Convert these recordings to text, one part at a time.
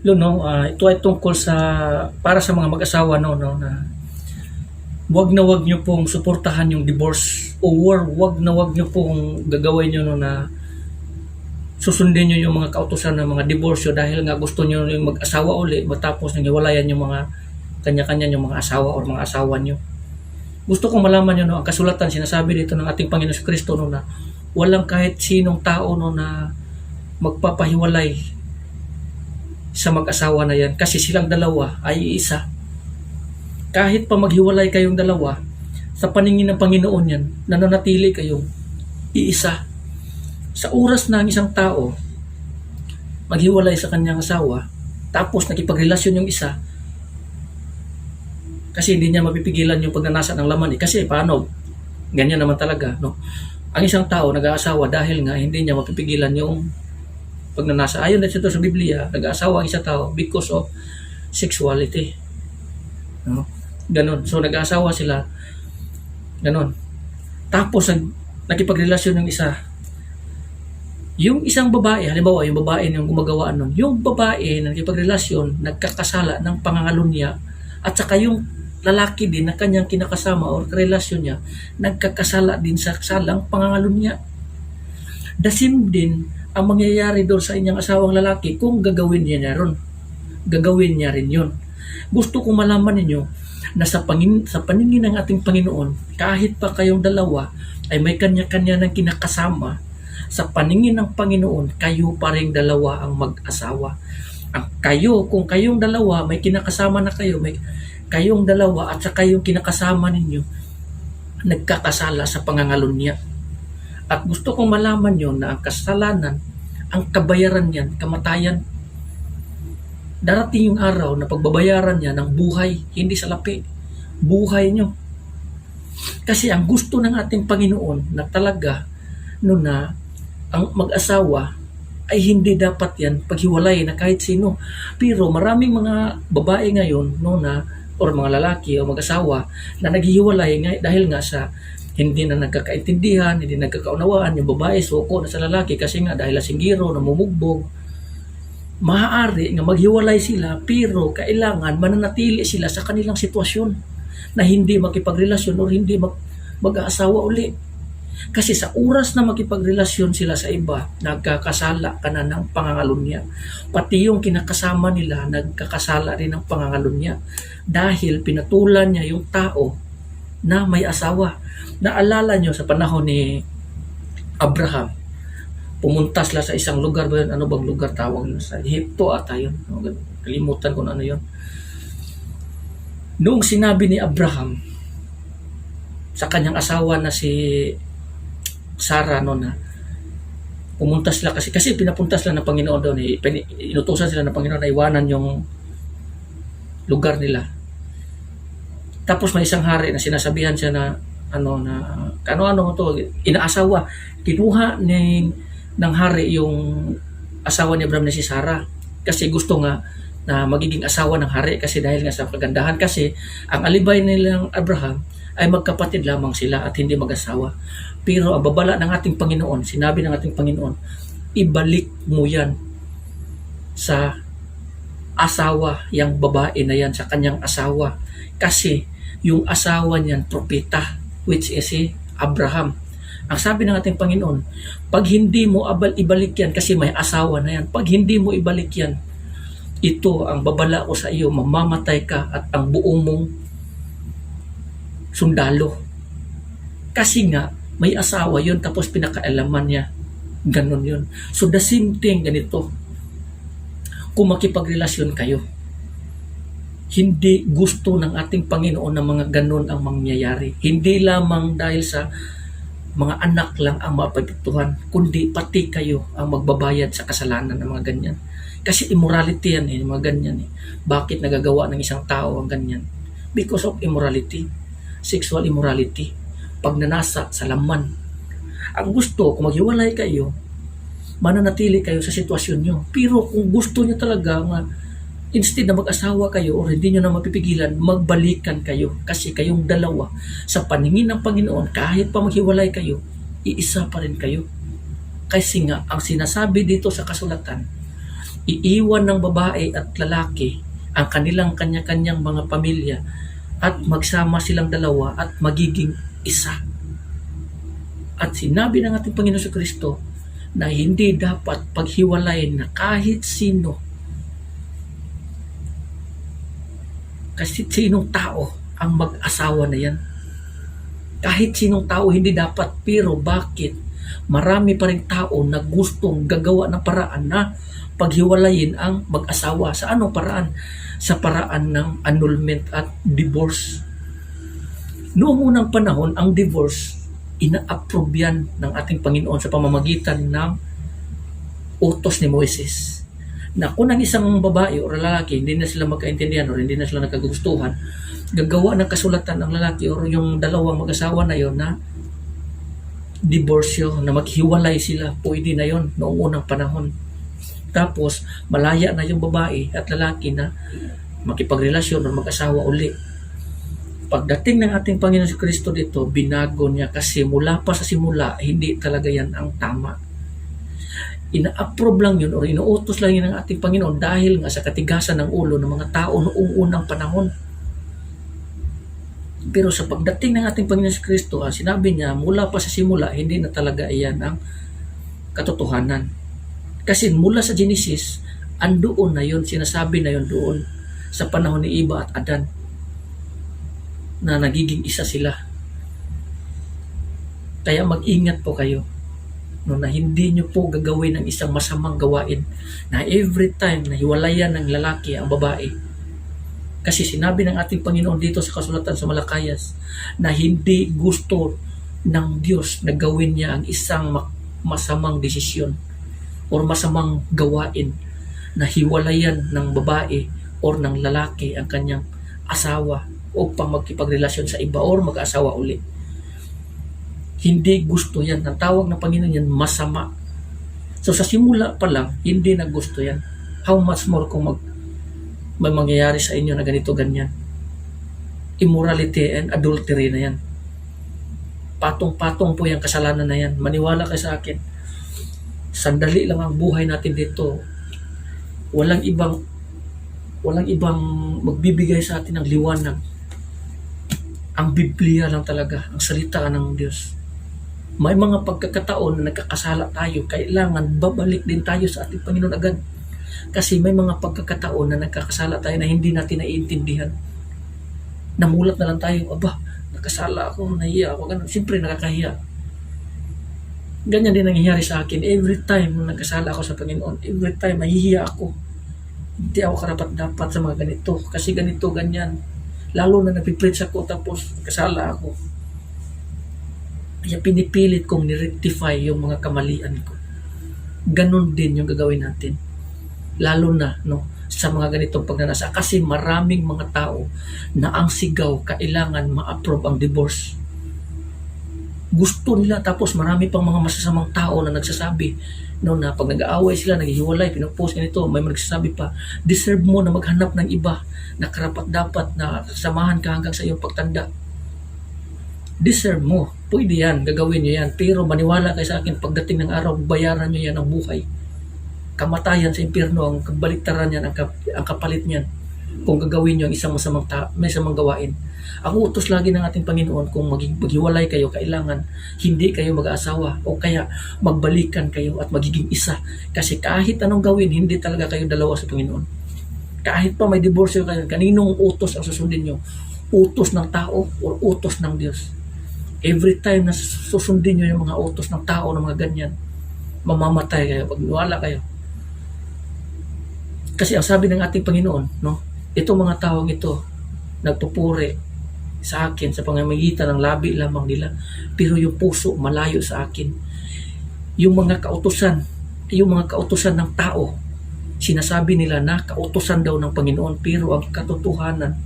Lo, no, ah, ito ay tungkol sa para sa mga mag-asawa no no na wag na wag niyo pong suportahan yung divorce or wag na wag niyo pong gagawin niyo no na susundin niyo yung mga kautusan ng mga diborsyo dahil nga gusto niyo yung mag-asawa uli matapos nang iwalayan yung mga kanya-kanya yung mga asawa or mga asawa niyo. Gusto kong malaman niyo no ang kasulatan sinasabi dito ng ating Panginoon Kristo no na walang kahit sinong tao no na magpapahiwalay sa mag-asawa na yan kasi silang dalawa ay isa. Kahit pa maghiwalay kayong dalawa, sa paningin ng Panginoon yan, nananatili kayong iisa. Sa oras na ang isang tao maghiwalay sa kanyang asawa, tapos nakipagrelasyon yung isa, kasi hindi niya mapipigilan yung pagnanasa ng laman eh. Kasi paano? Ganyan naman talaga, no? Ang isang tao nag-aasawa dahil nga hindi niya mapipigilan yung pagnanasa. Ayon na sa Biblia, nag-aasawa ang isang tao because of sexuality. No? Ganon. So nag-aasawa sila. Ganon. Tapos nag, nakipagrelasyon ng isa. Yung isang babae, halimbawa yung babae yung gumagawa nun, yung babae na nakipagrelasyon, nagkakasala ng pangangalunya at saka yung lalaki din na kanyang kinakasama or relasyon niya, nagkakasala din sa salang pangangalunya. The same din ang mangyayari doon sa inyong asawang lalaki kung gagawin niya na ron. Gagawin niya rin yun. Gusto kong malaman ninyo na sa, pangin, sa paningin ng ating Panginoon, kahit pa kayong dalawa ay may kanya-kanya ng kinakasama, sa paningin ng Panginoon, kayo pa rin dalawa ang mag-asawa. Ang kayo, kung kayong dalawa, may kinakasama na kayo, may kayong dalawa at sa kayong kinakasama ninyo, nagkakasala sa pangangalunya. At gusto kong malaman nyo na ang kasalanan, ang kabayaran niyan, kamatayan. Darating yung araw na pagbabayaran niya ng buhay, hindi sa lapi. Buhay nyo. Kasi ang gusto ng ating Panginoon na talaga no na ang mag-asawa ay hindi dapat yan paghiwalay na kahit sino. Pero maraming mga babae ngayon no na or mga lalaki o mag-asawa na naghihiwalay dahil nga sa hindi na nagkakaintindihan, hindi nagkakaunawaan, yung babae suko na sa lalaki kasi nga dahil lasinggiro, namumugbog, maaari nga maghiwalay sila pero kailangan mananatili sila sa kanilang sitwasyon na hindi makipagrelasyon o hindi mag, mag-aasawa uli. Kasi sa oras na makipagrelasyon sila sa iba, nagkakasala ka na ng pangangalunya. Pati yung kinakasama nila, nagkakasala rin ng pangangalunya. Dahil pinatulan niya yung tao na may asawa. Naalala nyo sa panahon ni Abraham, pumunta sila sa isang lugar ba yun? Ano bang lugar tawag yun? Sa Egypto ata yun. Kalimutan ko na ano yun. Noong sinabi ni Abraham sa kanyang asawa na si Sarah no na pumunta sila kasi kasi pinapunta sila ng Panginoon doon eh, inutusan sila ng Panginoon na iwanan yung lugar nila. Tapos may isang hari na sinasabihan siya na ano na ano-ano to inaasawa kinuha ni ng hari yung asawa ni Abraham na si Sarah kasi gusto nga na magiging asawa ng hari kasi dahil nga sa kagandahan kasi ang alibay nilang Abraham ay magkapatid lamang sila at hindi mag-asawa. Pero ang babala ng ating Panginoon, sinabi ng ating Panginoon, ibalik mo yan sa asawa, yung babae na yan, sa kanyang asawa. Kasi yung asawa niyan, propeta, which is si Abraham. Ang sabi ng ating Panginoon, pag hindi mo abal ibalik yan, kasi may asawa na yan, pag hindi mo ibalik yan, ito ang babala ko sa iyo, mamamatay ka at ang buong mong sundalo. Kasi nga, may asawa yun tapos pinakaalaman niya. Ganon yun. So the same thing ganito. Kung makipagrelasyon kayo, hindi gusto ng ating Panginoon na mga ganon ang mangyayari. Hindi lamang dahil sa mga anak lang ang mapagpituhan, kundi pati kayo ang magbabayad sa kasalanan ng mga ganyan. Kasi immorality yan eh, mga ganyan eh. Bakit nagagawa ng isang tao ang ganyan? Because of immorality sexual immorality, pagnanasa sa laman. Ang gusto, kung maghiwalay kayo, mananatili kayo sa sitwasyon nyo. Pero kung gusto nyo talaga nga, instead na mag-asawa kayo o hindi nyo na mapipigilan, magbalikan kayo. Kasi kayong dalawa, sa paningin ng Panginoon, kahit pa maghiwalay kayo, iisa pa rin kayo. Kasi nga, ang sinasabi dito sa kasulatan, iiwan ng babae at lalaki ang kanilang kanya-kanyang mga pamilya at magsama silang dalawa at magiging isa. At sinabi ng ating Panginoon sa Kristo na hindi dapat paghiwalayin na kahit sino kasi sinong tao ang mag-asawa na yan. Kahit sinong tao hindi dapat pero bakit marami pa rin tao na gustong gagawa ng paraan na paghiwalayin ang mag-asawa. Sa anong paraan? Sa paraan ng annulment at divorce. Noong unang panahon, ang divorce, ina-approve yan ng ating Panginoon sa pamamagitan ng utos ni Moises. Na kung ang isang babae o lalaki, hindi na sila magkaintindihan o hindi na sila nagkagustuhan, gagawa ng kasulatan ng lalaki o yung dalawang mag-asawa na yon na diborsyo, na maghiwalay sila, pwede na yon noong unang panahon. Tapos, malaya na yung babae at lalaki na makipagrelasyon o mag-asawa uli. Pagdating ng ating Panginoon si Kristo dito, binago niya kasi mula pa sa simula, hindi talaga yan ang tama. Ina-approve lang yun o inuutos lang yun ng ating Panginoon dahil nga sa katigasan ng ulo ng mga tao noong unang panahon. Pero sa pagdating ng ating Panginoon si Kristo, ang sinabi niya, mula pa sa simula, hindi na talaga iyan ang katotohanan. Kasi mula sa Genesis, andoon na yun, sinasabi na yun doon sa panahon ni Iba at Adan na nagiging isa sila. Kaya mag-ingat po kayo no, na hindi nyo po gagawin ng isang masamang gawain na every time na hiwalayan ng lalaki ang babae. Kasi sinabi ng ating Panginoon dito sa kasulatan sa Malakayas na hindi gusto ng Diyos na gawin niya ang isang ma- masamang desisyon or masamang gawain na hiwalayan ng babae or ng lalaki ang kanyang asawa upang magkipagrelasyon sa iba or mag-asawa uli. Hindi gusto yan. Ang tawag ng Panginoon yan, masama. So sa simula pa lang, hindi na gusto yan. How much more kung mag, may mangyayari sa inyo na ganito, ganyan. Immorality and adultery na yan. Patong-patong po yung kasalanan na yan. Maniwala ka sa akin. Sandali lang ang buhay natin dito. Walang ibang walang ibang magbibigay sa atin ng liwanag. Ang Biblia lang talaga, ang salita ng Diyos. May mga pagkakataon na nagkakasala tayo, kailangan babalik din tayo sa ating Panginoon agad. Kasi may mga pagkakataon na nagkakasala tayo na hindi natin naiintindihan. Namulat na lang tayo, aba, nakasala ako, nahiya ako, ganun. Siyempre, nakakahiya. Ganyan din nangyayari sa akin. Every time na nagkasala ako sa Panginoon, every time mahihiya ako. Hindi ako karapat dapat sa mga ganito. Kasi ganito, ganyan. Lalo na napipreach ako tapos kasala ako. Kaya pinipilit kong nirectify yung mga kamalian ko. Ganon din yung gagawin natin. Lalo na no, sa mga ganitong pagnanasa. Kasi maraming mga tao na ang sigaw kailangan ma-approve ang divorce. Gusto nila tapos marami pang mga masasamang tao na nagsasabi no, na pag nag-aaway sila, naghihiwalay, pinupost ganito, may nagsasabi pa, deserve mo na maghanap ng iba na karapat dapat na samahan ka hanggang sa iyong pagtanda. Deserve mo. Pwede yan, gagawin nyo yan. Pero maniwala kayo sa akin, pagdating ng araw, bayaran nyo yan ang buhay. Kamatayan sa impyerno, ang kabaliktaran yan, ang, kap- ang kapalit niyan. Kung gagawin nyo ang isang masamang, ta- may masamang gawain. Ang utos lagi ng ating Panginoon, kung maging maghiwalay kayo, kailangan hindi kayo mag-aasawa o kaya magbalikan kayo at magiging isa. Kasi kahit anong gawin, hindi talaga kayo dalawa sa Panginoon. Kahit pa may divorce kayo, kaninong utos ang susundin nyo? Utos ng tao o utos ng Diyos? Every time na susundin nyo yung mga utos ng tao ng mga ganyan, mamamatay kayo, pagniwala kayo. Kasi ang sabi ng ating Panginoon, no, itong mga taong ito, nagpupuri sa akin sa pamamagitan ng labi lamang nila, pero yung puso malayo sa akin. Yung mga kautusan, yung mga kautusan ng tao, sinasabi nila na kautusan daw ng Panginoon, pero ang katotohanan,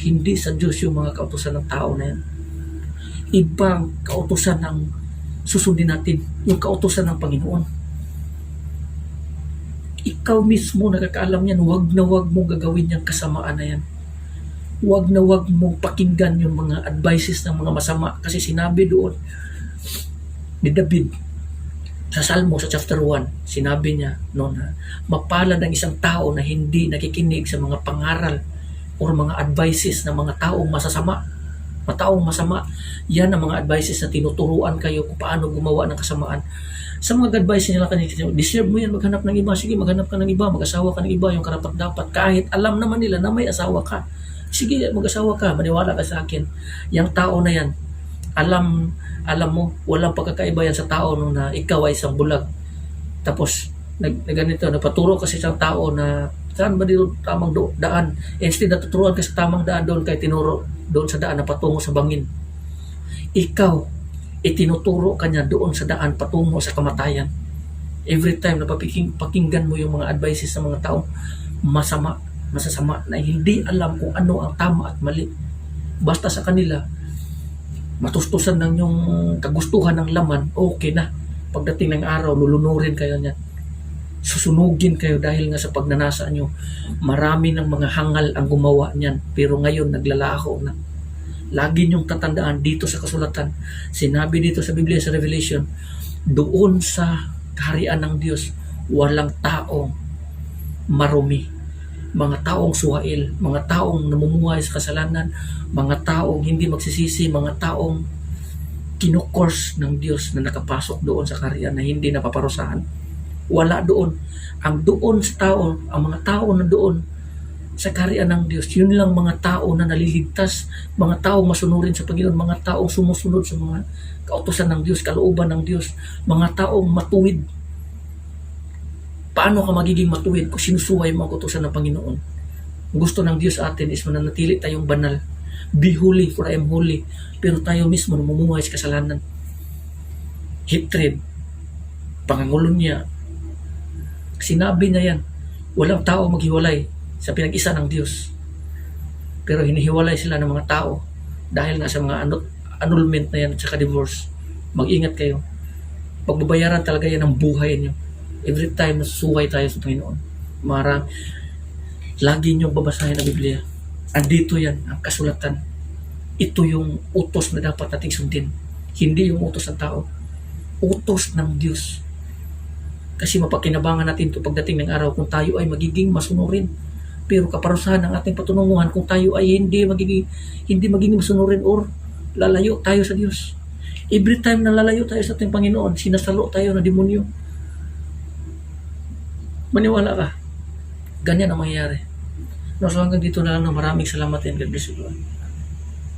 hindi sa Diyos yung mga kautusan ng tao na yan ibang kautosan ng susundin natin, yung kautosan ng Panginoon. Ikaw mismo nakakaalam yan, wag na wag mong gagawin yung kasamaan na yan. Wag na wag mong pakinggan yung mga advices ng mga masama kasi sinabi doon ni David, Sa Salmo, sa chapter 1, sinabi niya no, na mapalad ang isang tao na hindi nakikinig sa mga pangaral o mga advices ng mga taong masasama. Mga taong masama. Yan ang mga advices na tinuturuan kayo kung paano gumawa ng kasamaan. Sa mga advice nila kanina, deserve mo yan, maghanap ng iba. Sige, maghanap ka ng iba, mag-asawa ka ng iba, yung karapat dapat. Kahit alam naman nila na may asawa ka. Sige, mag-asawa ka, maniwala ka sa akin. Yung tao na yan, alam alam mo, walang pagkakaiba yan sa tao no, na ikaw ay isang bulag. Tapos, nag, na ganito, nagpaturo kasi isang tao na saan ba dito tamang do, daan? Instead na tuturuan ka sa tamang daan doon kay tinuro doon sa daan na patungo sa bangin. Ikaw, itinuturo ka niya doon sa daan patungo sa kamatayan. Every time na pakinggan mo yung mga advices ng mga tao, masama, masasama na hindi alam kung ano ang tama at mali. Basta sa kanila, matustusan ng yung kagustuhan ng laman, okay na. Pagdating ng araw, lulunurin kayo niyan. Susunugin kayo dahil nga sa pagnanasa nyo. Marami ng mga hangal ang gumawa niyan. Pero ngayon, naglalaho na. Lagi niyong tatandaan dito sa kasulatan. Sinabi dito sa Biblia sa Revelation, doon sa kaharian ng Diyos, walang taong marumi. Mga taong suwail, mga taong namumuhay sa kasalanan, mga taong hindi magsisisi, mga taong kinukors ng Diyos na nakapasok doon sa kaharian na hindi napaparusahan. Wala doon. Ang doon sa tao, ang mga tao na doon sa kaharian ng Diyos, yun lang mga tao na naliligtas, mga taong masunurin sa Panginoon, mga taong sumusunod sa mga kautosan ng Diyos, kalooban ng Diyos, mga taong matuwid. Paano ka magiging matuwid kung sinusuway mo ang kautosan ng Panginoon? Ang gusto ng Diyos atin is mananatili tayong banal. Be holy for I am holy. Pero tayo mismo namumuhay sa kasalanan. Hatred, pangangulo niya. Sinabi niya yan, walang tao maghiwalay sa pinag-isa ng Diyos. Pero hinihiwalay sila ng mga tao dahil nga sa mga annu- annulment na yan at saka divorce. Mag-ingat kayo. Pagbabayaran talaga yan ng buhay niyo. Every time na susuway tayo sa Panginoon. Marang, lagi niyong babasahin ang Biblia. Andito yan, ang kasulatan. Ito yung utos na dapat nating sundin. Hindi yung utos ng tao. Utos ng Diyos. Kasi mapakinabangan natin ito pagdating ng araw kung tayo ay magiging masunurin. Pero kaparusahan ng ating patununguhan kung tayo ay hindi magiging hindi magiging masunurin or lalayo tayo sa Diyos. Every time na lalayo tayo sa ating Panginoon, sinasalo tayo ng demonyo. Maniwala ka. Ganyan ang mangyayari. No, so hanggang dito na lang. Maraming salamat and God bless you.